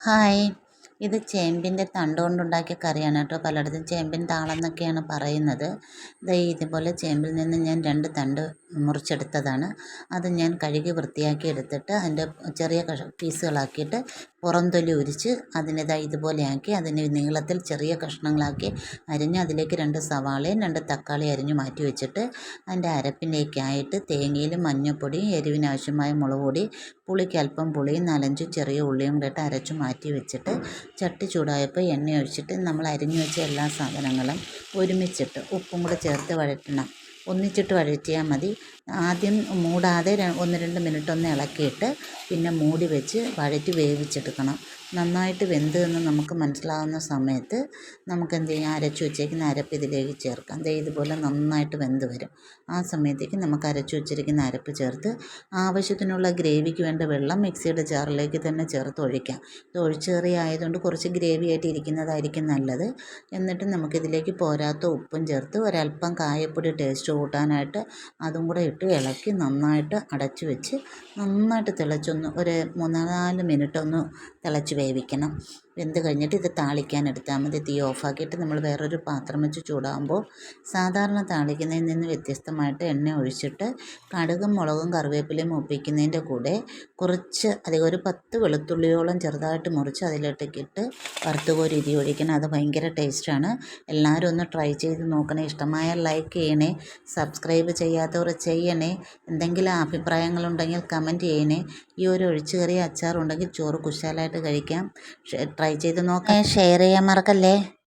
Hi. ഇത് ചേമ്പിന്റെ തണ്ട് കൊണ്ടുണ്ടാക്കിയ കറിയാണ് കേട്ടോ. പലയിടത്തും ചേമ്പിൻ താളെന്നൊക്കെയാണ് പറയുന്നത്. ദേ ഇതുപോലെ ചേമ്പിൽ നിന്ന് ഞാൻ രണ്ട് തണ്ട് മുറിച്ചെടുത്തതാണ്. അത് ഞാൻ കഴുകി വൃത്തിയാക്കി എടുത്തിട്ട് അതിന്റെ ചെറിയ കഷ പീസുകളാക്കിയിട്ട് പുറം തൊലി ഉരിച്ച് അതിനെ ദാ ഇതുപോലെയാക്കി അതിനെ നീളത്തിൽ ചെറിയ കഷ്ണങ്ങളാക്കി അരിഞ്ഞ് അതിലേക്ക് രണ്ട് സവാളയും രണ്ട് തക്കാളി അരിഞ്ഞ് മാറ്റി വെച്ചിട്ട് അതിന്റെ അരപ്പിലേക്കായിട്ട് തേങ്ങയിലും മഞ്ഞൾപ്പൊടിയും എരിവിനാവശ്യമായ മുളക് പൊടി പുളിക്ക് അല്പം പുളിയും നാലഞ്ച് ചെറിയ ഉള്ളിയും കൂടെ ഇട്ട് അരച്ച് മാറ്റി വെച്ചിട്ട് ചട്ടി ചൂടായപ്പോൾ എണ്ണ ഒഴിച്ചിട്ട് നമ്മൾ അരിഞ്ഞു വെച്ച എല്ലാ സാധനങ്ങളും ഒരുമിച്ചിട്ട് ഉപ്പും കൂടെ ചേർത്ത് വഴറ്റണം. ഒന്നിച്ചിട്ട് വഴറ്റിയാൽ മതി. ആദ്യം മൂടാതെ ഒന്ന് രണ്ട് മിനിറ്റ് ഒന്ന് ഇളക്കിയിട്ട് പിന്നെ മൂടി വെച്ച് വഴറ്റി വേവിച്ചെടുക്കണം. നന്നായിട്ട് വെന്ത് എന്ന് നമുക്ക് മനസ്സിലാവുന്ന സമയത്ത് നമുക്ക് എന്ത് ചെയ്യാം അരച്ച് വെച്ചേക്കുന്ന അരപ്പ് ഇതിലേക്ക് ചേർക്കാം. ദേ ഇതുപോലെ നന്നായിട്ട് വെന്ത് വരും. ആ സമയത്തേക്ക് നമുക്ക് അരച്ച് വെച്ചിരിക്കുന്ന അരപ്പ് ചേർത്ത് ആവശ്യത്തിനുള്ള ഗ്രേവിക്ക് വേണ്ട വെള്ളം മിക്സിയുടെ ജാറിലേക്ക് തന്നെ ചേർത്ത് ഒഴിക്കാം. ഇത് ഒഴിച്ചേറി ആയതുകൊണ്ട് കുറച്ച് ഗ്രേവി ആയിട്ട് ഇരിക്കുന്നതായിരിക്കും നല്ലത്. എന്നിട്ട് നമുക്കിതിലേക്ക് പോരാത്ത ഉപ്പും ചേർത്ത് ഒരല്പം കായപ്പൊടി ടേസ്റ്റ് കൂട്ടാനായിട്ട് അതും കൂടെ ഇട്ട് ഇളക്കി നന്നായിട്ട് അടച്ച് വെച്ച് നന്നായിട്ട് തിളച്ചൊന്ന് ഒരു മൂന്നാൽ മിനിറ്റ് ഒന്ന് തിളച്ച് വേവിക്കണം. വെന്ത് കഴിഞ്ഞിട്ട് ഇത് താളിക്കാൻ എടുത്താൽ മതി. തീ ഓഫാക്കിയിട്ട് നമ്മൾ വേറൊരു പാത്രം വെച്ച് ചൂടാകുമ്പോൾ സാധാരണ താളിക്കുന്നതിൽ നിന്ന് വ്യത്യസ്തമായിട്ട് എണ്ണ ഒഴിച്ചിട്ട് കടുകും മുളകും കറിവേപ്പിലയും ഒപ്പിക്കുന്നതിന്റെ കൂടെ കുറച്ച് അധികം ഒരു പത്ത് വെളുത്തുള്ളിയോളം ചെറുതായിട്ട് മുറിച്ച് അതിലിട്ടേക്കിട്ട് വറുത്ത് കോരി ഇരി ഒഴിക്കണം. അത് ഭയങ്കര ടേസ്റ്റാണ്. എല്ലാവരും ഒന്ന് ട്രൈ ചെയ്ത് നോക്കണേ. ഇഷ്ടമായ ലൈക്ക് ചെയ്യണേ. സബ്സ്ക്രൈബ് ചെയ്യാത്തവർ ചെയ്യണേ. എന്തെങ്കിലും അഭിപ്രായങ്ങളുണ്ടെങ്കിൽ കമന്റ് ചെയ്യണേ. ഈ ഒരു ഒഴിച്ചുകറി അച്ചാറുണ്ടെങ്കിൽ ചോറ് കുശാലായിട്ട് കഴിക്കാം. ട്രൈ ചെയ്ത് നോക്കാം. ഷെയർ ചെയ്യാൻ മറക്കല്ലേ?